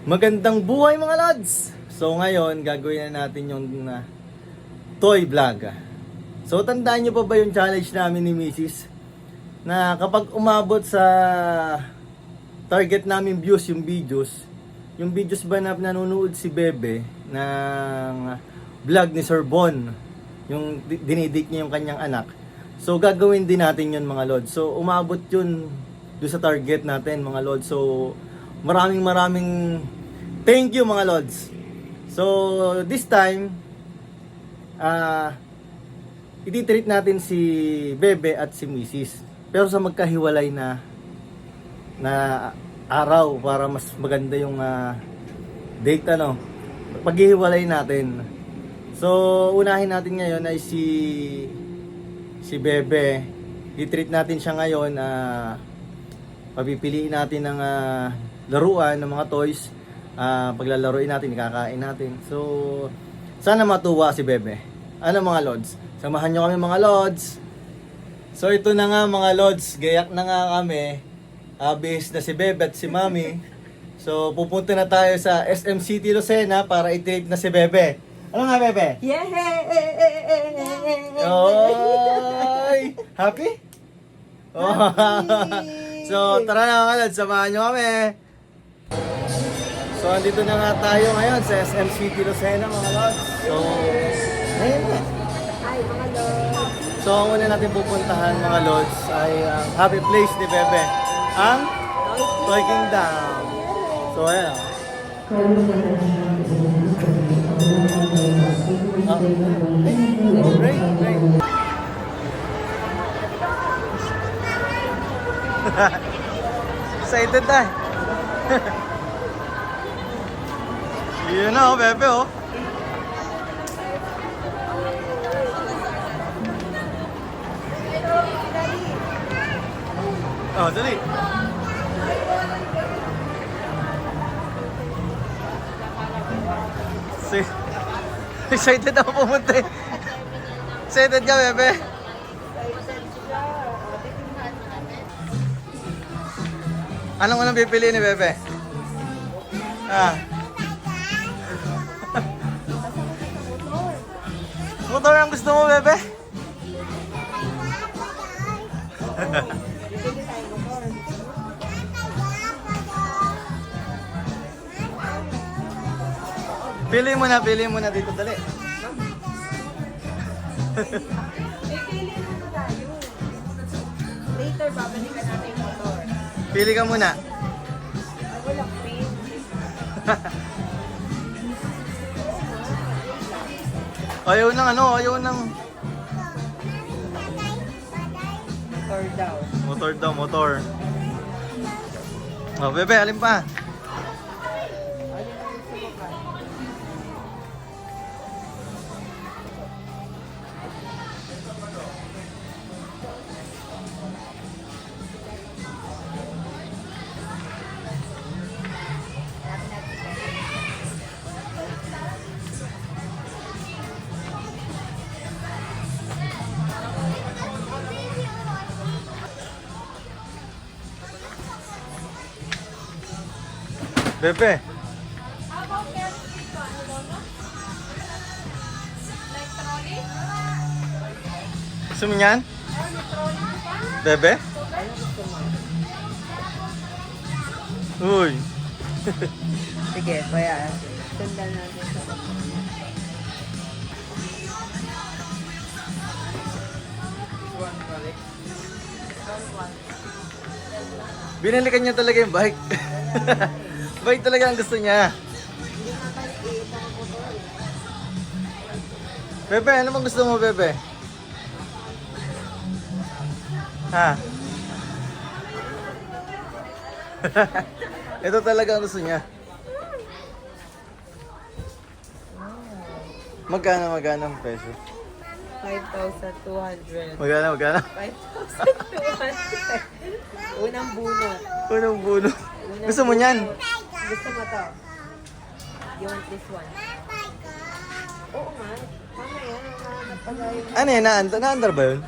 Magandang buhay mga lods! So ngayon, gagawin na natin yung uh, toy vlog. So tandaan nyo pa ba yung challenge namin ni Mrs. Na kapag umabot sa target namin views yung videos, yung videos ba na nanonood si Bebe ng vlog ni Sir Bon, yung di- dinidik niya yung kanyang anak. So gagawin din natin yun mga lods. So umabot yun doon sa target natin mga lods. So maraming maraming thank you mga lods. So this time ah ititreat natin si Bebe at si Mrs. Pero sa magkahiwalay na na araw para mas maganda yung ah, date ano paghihiwalay natin. So unahin natin ngayon ay si si Bebe. I-treat natin siya ngayon ah papipiliin natin ng ah, laruan ng mga toys. Ah, paglalaruin natin, ikakain natin. So, sana matuwa si Bebe. Ano mga lods? Samahan nyo kami mga lods. So, ito na nga mga lods. Gayak na nga kami. Abis na si Bebe at si Mami. So, pupunta na tayo sa SM City Lucena para i-treat na si Bebe. Ano nga, Bebe? Oy! Happy? Oh. so, tara na mga lods, samahan nyo kami. So, andito na nga tayo ngayon sa SM City Lucena mga lods. So, ayun na. So, ang una natin pupuntahan mga lods ay ang happy place ni Bebe. Ang Toy Kingdom. So, ayan. Ah, great, great. Excited na. Yun na, oh, Bebe, oh. Oh, dali. Si Excited ako pumunta eh. Excited ka, Bebe? Anong unang pipiliin ni Bebe? Ah. Motor ang gusto mo, Bebe? Pili mo na, pili mo na dito, dali. Pipili na tayo. Later, babalikan natin yung motor. Pili ka muna. Ah, Ayaw nang ano, ayaw nang Motor daw. motor daw, motor. Oh, bebe, alin pa? Trolley? gusto mo yan? Or may trolley pa? Bebe? Uy. Sige, kaya sundan natin sa Binalikan niya talaga yung bike. bike talaga ang gusto niya. Bebe, ano bang gusto mo, Bebe? Ha? Ito talaga ang gusto niya. Magkano, magkano ang peso? 5,200. Magkano, magkano? 5,200. Unang bunot. Unang buno. Unang Gusto mo niyan? Gusto mo to? You want this one? Oo nga. Mamaya, tayo. Ano yan? Na-under, na-under ba yun?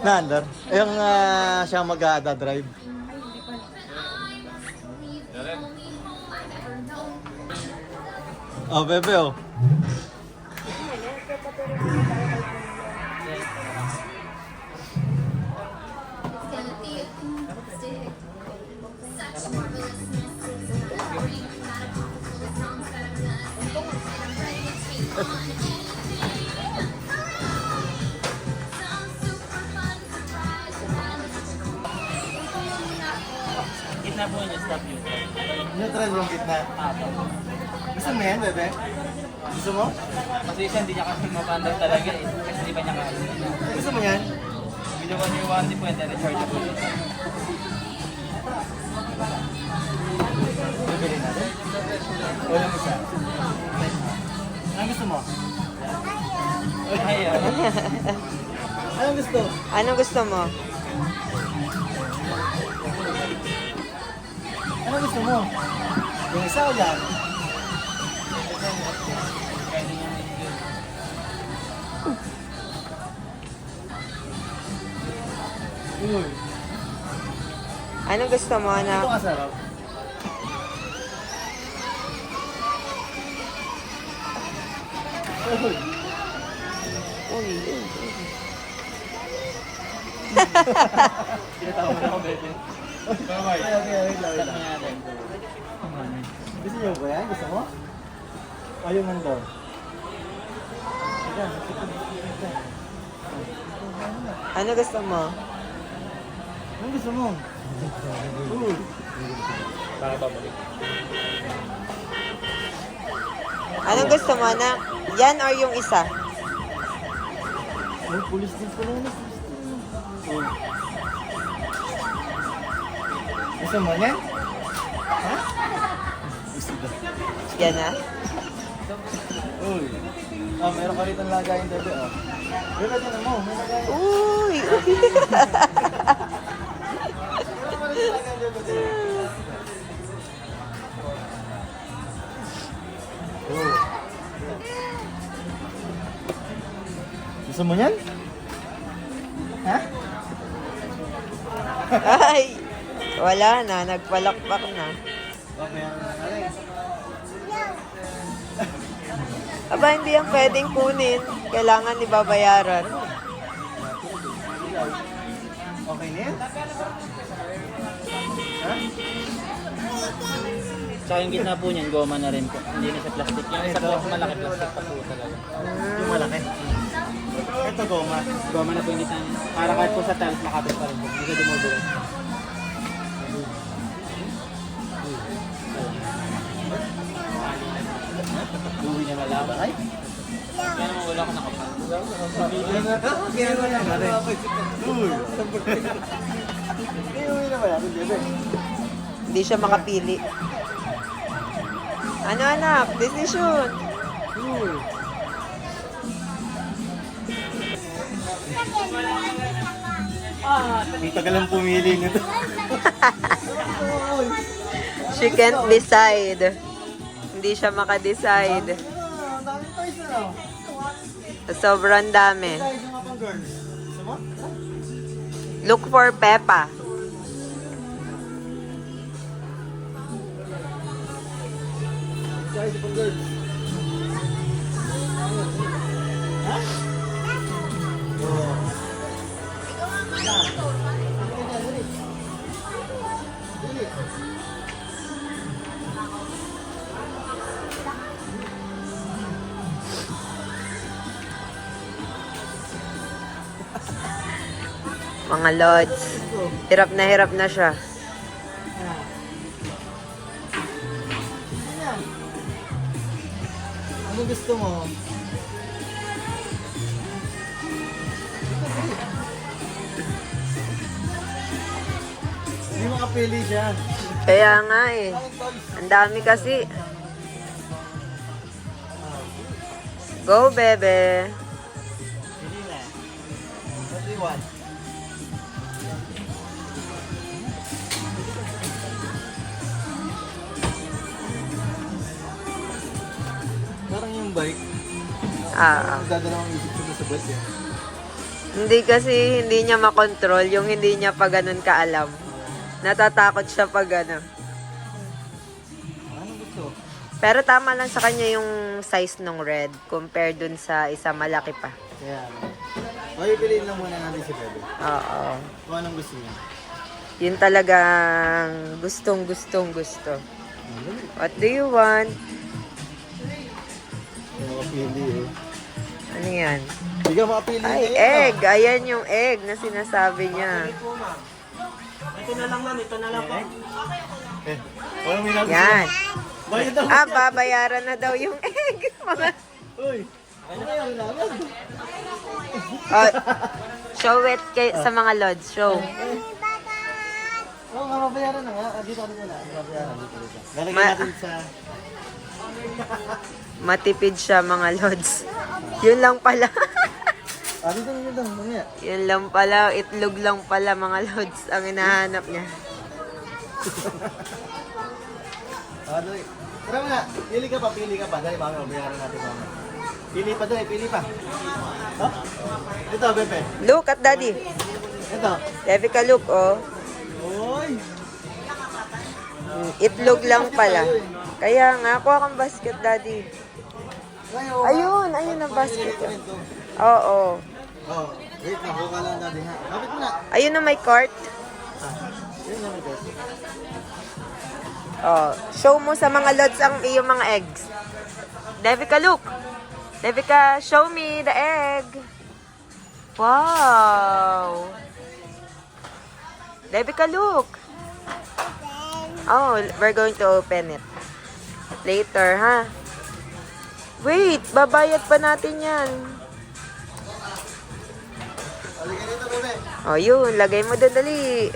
Na-under? Yung ah, siya mag-drive. Pa. Oh, bebe oh. Yung gitna. Gusto mo yan, bebe? Gusto mo? Kasi isa hindi niya kasi mapandar talaga eh. Kasi di ba niya kaya. Gusto mo yan? Niya yung warranty po and then rechargeable. Bibili natin? O yung isa? Anong gusto mo? Ay, ah. Anong gusto? Anong gusto mo? Anong gusto mo? Yung isa o yan? Uy, Anong gusto mo, ito anak? kasarap. Uy, Uy, uy. Tinatawag mo na ako, bebe. Bye-bye. okay, okay, wait lang, wait Stop lang. Na. Gusto niyo ba yan? Gusto mo? O yung nandun? Ayan, Ano gusto mo? Anong gusto mo? Uy, Para babalik. Anong gusto mo, anak? Yan or yung isa? may pulis din pala na. Uy. Gusto mo yan? Ha? Yan na? Uy. Ah, meron ka rito lagayin bebe, oh. Bebe, tinan mo, may lagayin. Uy! Oh. Gusto mo yan? Ha? Ay! Wala na, nagpalakpak na. Aba, hindi yan pwedeng kunin. Kailangan ibabayaran. Okay na yan? Ha? Tsaka yung gitna po niyan, goma na rin po. Hindi na sa plastic. Yung isa po, malaki plastic pa po talaga. Yung malaki. Ito goma. Goma na po yung gitna niya. Para kahit po sa tiles, makapit pa rin po. Hindi siya dumudulo. Uwi niya malaman. Ay? Kaya naman wala ko nakapal. Kaya mo na nga rin. Uy. Kaya mo na ba natin, bebe? Hindi siya makapili. Ano anak? Decision. Uy. Ang tagal ang pumili nito. She can't decide. Hindi siya makadecide. Sobrang dami. Look for Peppa. Tayo Mga lods. Hirap na hirap na siya. Ano gusto mo? Hindi makapili siya. Kaya nga eh. Ang dami kasi. Go, bebe. Bike, Ah, ah. dadalawang isip ko sa bike eh. Hindi kasi hindi niya makontrol yung hindi niya pa ganun kaalam. Natatakot siya pag ano. Ano gusto? Pero tama lang sa kanya yung size ng red compared dun sa isa malaki pa. Kaya, okay, piliin lang muna natin si Bebe. Oo. Kung anong gusto niya. Yun talagang gustong gustong gusto. What do you want? Hindi mo kapili eh. Ano yan? Hindi ka makapili Ay, ngayon, egg. Ayan yung egg na sinasabi niya. Eh, walang minabi Yan. Bayad daw. Ah, babayaran na daw yung egg. Mga Uy, ano? Oh, show it kay, sa mga lods. Show. Oo, nga, mabayaran na nga. Ah, Dito dito na. Dito. Lalagyan Ma- natin sa... Matipid siya mga lods. Yun lang pala. Dito na dito. Mamaya. Yun lang pala. Itlog lang pala mga lods ang hinahanap niya. Ah, dali. Tara muna. Pili ka pa, pili ka pa. Dali, mamaya mabayaran natin mamaya. Pili pa dali, pili pa. Ha? Ito, Bebe. Look at daddy. Ito. Devi ka look, oh. Uy! Itlog lang pala. Kaya nga, kuha kang basket, daddy. Ayun, ayun ang basket. Ito rin to. Oo. Oh, wait lang. Buka lang natin ha. Kapit mo na. Ayun na may cart. Ah, yun na ito. Oh, show mo sa mga lods ang iyong mga eggs. Devika, look. Devika, show me the egg. Wow. Devika, look. Oh, we're going to open it. Later, ha? Wait, babayad pa natin yan. Oh, yun. Lagay mo doon, dali.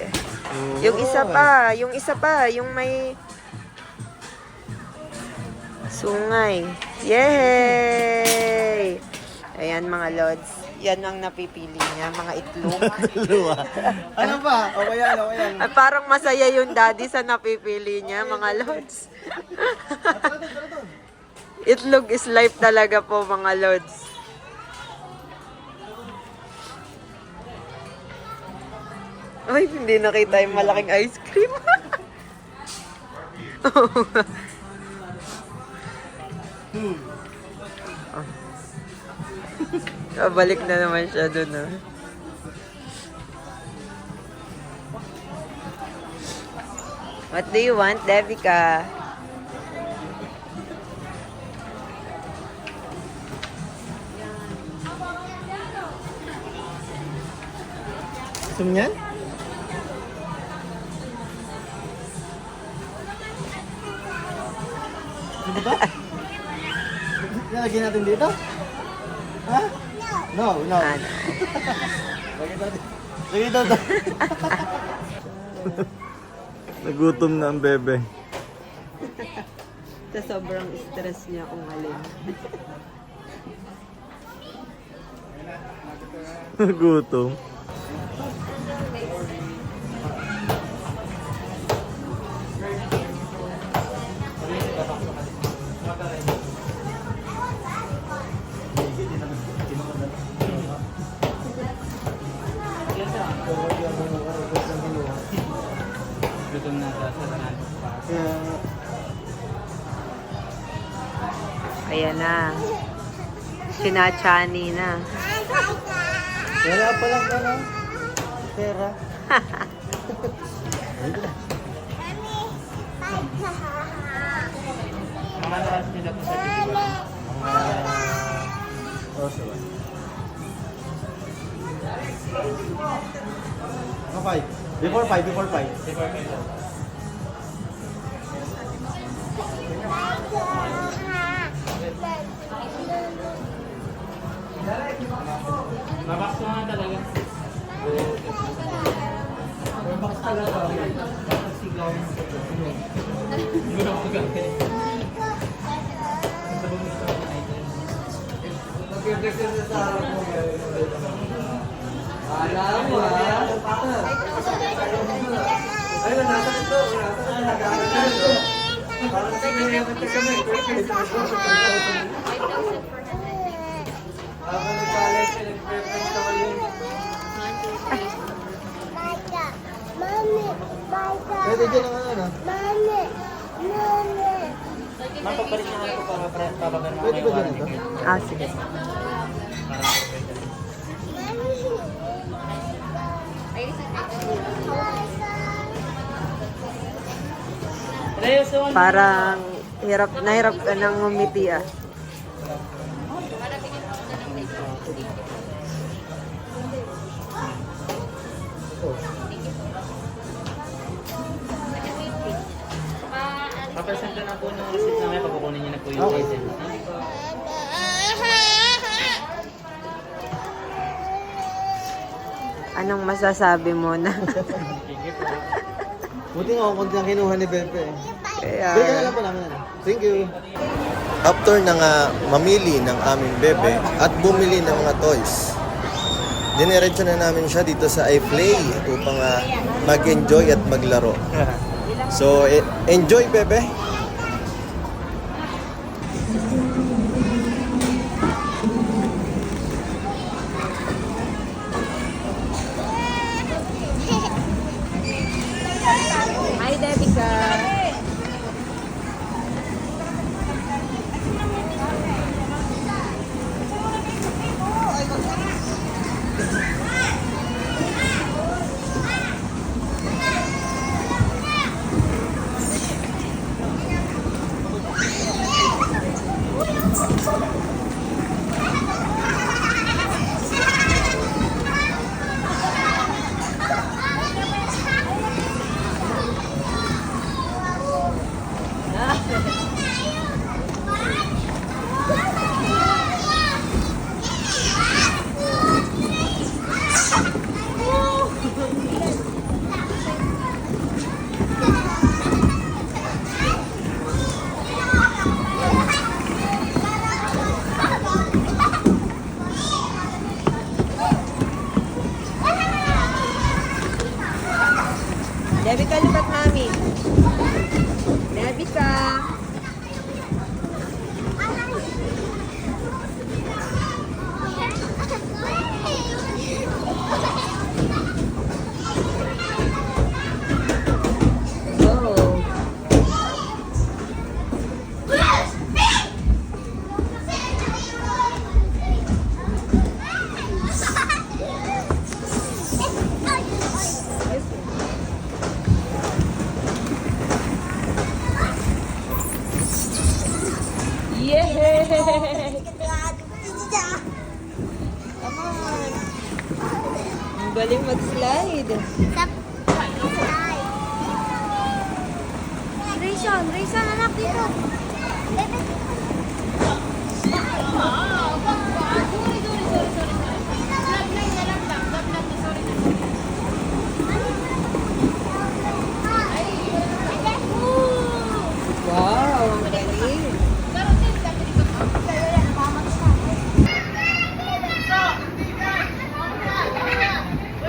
Yung isa pa, yung isa pa, yung may sungay. Yay! Ayan mga lods. Yan ang napipili niya, mga itlog. Luwa. Ano ba? O kaya, ano kaya? Ay, parang masaya yung daddy sa napipili niya, mga lods. itlog is life talaga po, mga lods. Ay, hindi nakita yung malaking ice cream. oh. Balik na naman siya dun, oh. What do you want, Devika? Gusto mo yan? Ano ba? Lalagyan natin dito? Ha? No, no. Ano? Lagyan dito. Nagutom na ang bebe. Sa sobrang stress niya kung alin. Nagutom. Sinachani na. Wala pa lang ka na. Pera. Mga Okay. Before 5, before 5. Before 5. Pwede dyan ang ano, no? Ma'am, pagpalit niya nga po para para papagano Pwede na ba ganito? warranty. Ah, sige. Parang hirap na hirap ka nang ngumiti ah. Papresent ko na po ng receipt na may pagkukunin niyo na po yung Okay. item. Anong masasabi mo na? Buti nga kung ang kinuha ni Bebe. eh. Kaya, Bebe na lang po namin. ano. Thank you. After na nga mamili ng aming bebe at bumili ng mga toys, diniretso na namin siya dito sa iPlay upang ah, mag-enjoy at maglaro. So, e- enjoy bebe!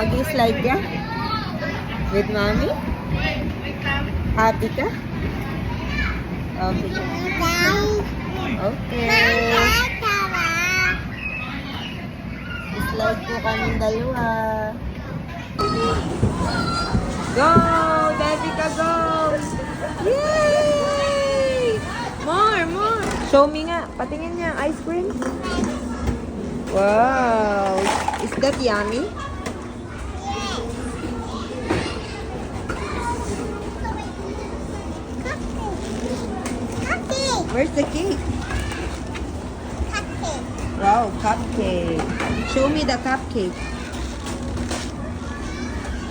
Mag-slide ka? With mommy? Happy ka? Okay. Okay. Slide po kaming dalawa. Go! Baby ka, go! Yay! More, more! Show me nga. Patingin niya ice cream. Wow! Is that yummy? Where's the cake? Wow, cupcake. Show me the cupcake.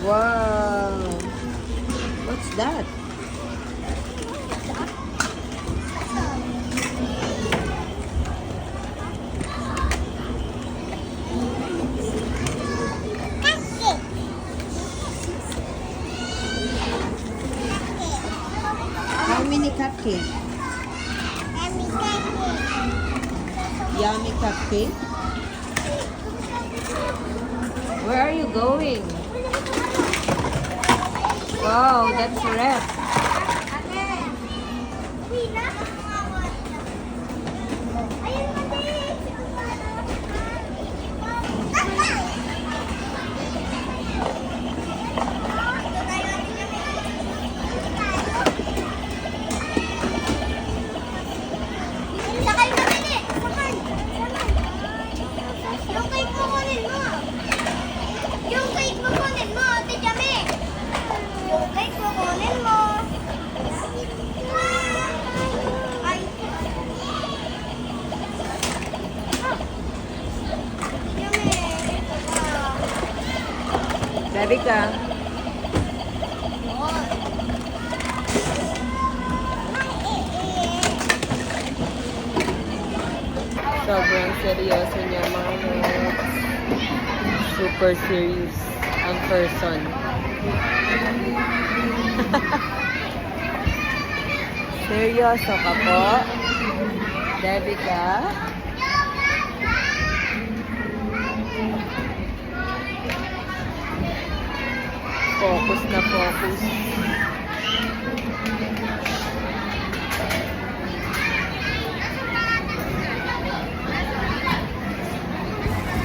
Wow. What's that? How many cupcakes? Yummy cupcake. Where are you going? Wow, that's red. Debbie ka. Sobrang seryoso niya mga. Super serious ang person. Seryoso ka po? Debbie ka? Focus na focus.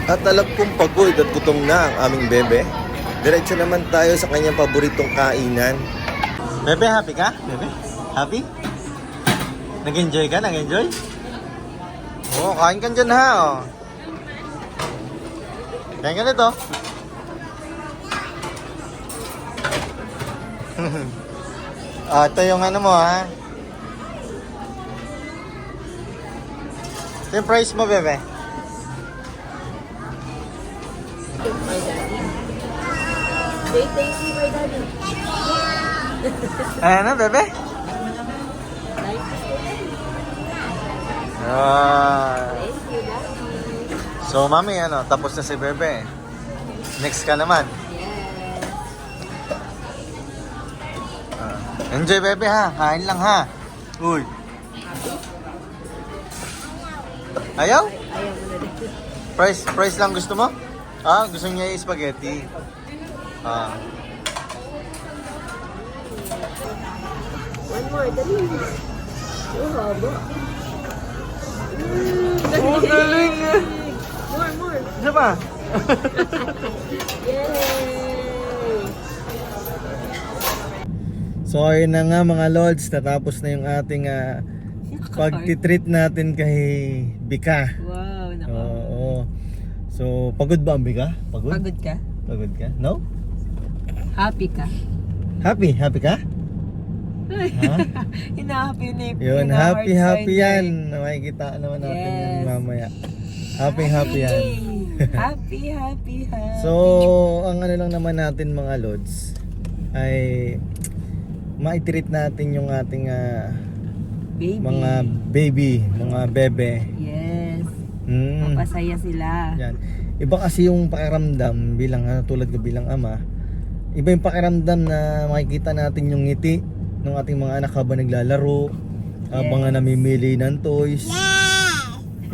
At alam kong pagod at gutom na ang aming bebe. Diretso naman tayo sa kanyang paboritong kainan. Bebe, happy ka? Bebe, happy? Nag-enjoy ka? Nag-enjoy? Oo, kain ka dyan ha. Oh. Kain ka nito. Ah, ito yung ano mo ha. Ito yung price mo, bebe. Say thank you, my daddy. Ano, bebe? Thank Ah. So, mami, ano, tapos na si Bebe. Next ka naman. Enjoy, Bebe, ha? Kain lang, ha? Uy. Ayaw? Price, price lang gusto mo? Ah, gusto niya yung spaghetti. Ah. One more, dali. Oh, haba. Oh, galing! More, more. Pa? Yay! So, ayun na nga mga lords, natapos na yung ating ah, pagtitreat natin kay Bika. Wow, nako. Oo. So, pagod ba ang Bika? Pagod? Pagod ka? Pagod ka? No? Happy ka? Happy? Happy ka? Ha? Hina-happy na yung Yun, happy happy yan. Makikita naman natin Yes. yan mamaya. Happy happy yan. Happy, happy, happy. So, ang ano lang naman natin mga lods ay maitreat natin yung ating ah, Baby. mga baby, mga bebe. Yes. Mm. Mapasaya sila. Yan. Iba kasi yung pakiramdam bilang ano, tulad ko bilang ama. Iba yung pakiramdam na makikita natin yung ngiti ng ating mga anak habang naglalaro, habang nga namimili ng toys.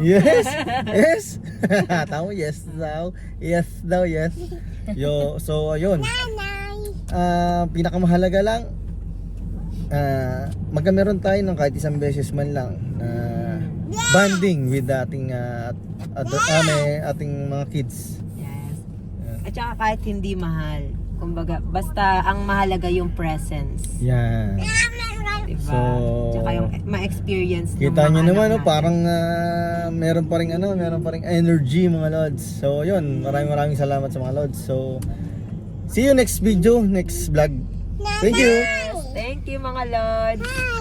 Yes! Yes! Tama, yes daw. Yes daw, yes. Yo, so ayun. Ah, pinakamahalaga lang ah magkameron tayo ng kahit isang beses man lang na bonding with ating ah, other, ah, may ating mga kids. Yes. At saka kahit hindi mahal. Kumbaga, basta ang mahalaga yung presence. Yan. Diba? So, Tsaka yung ma-experience Kita nyo naman, no, parang ah, meron pa rin ano, meron pa rin energy mga lods. So, yun, maraming maraming salamat sa mga lods. So, see you next video, next vlog. Thank you! Thank you mga lords.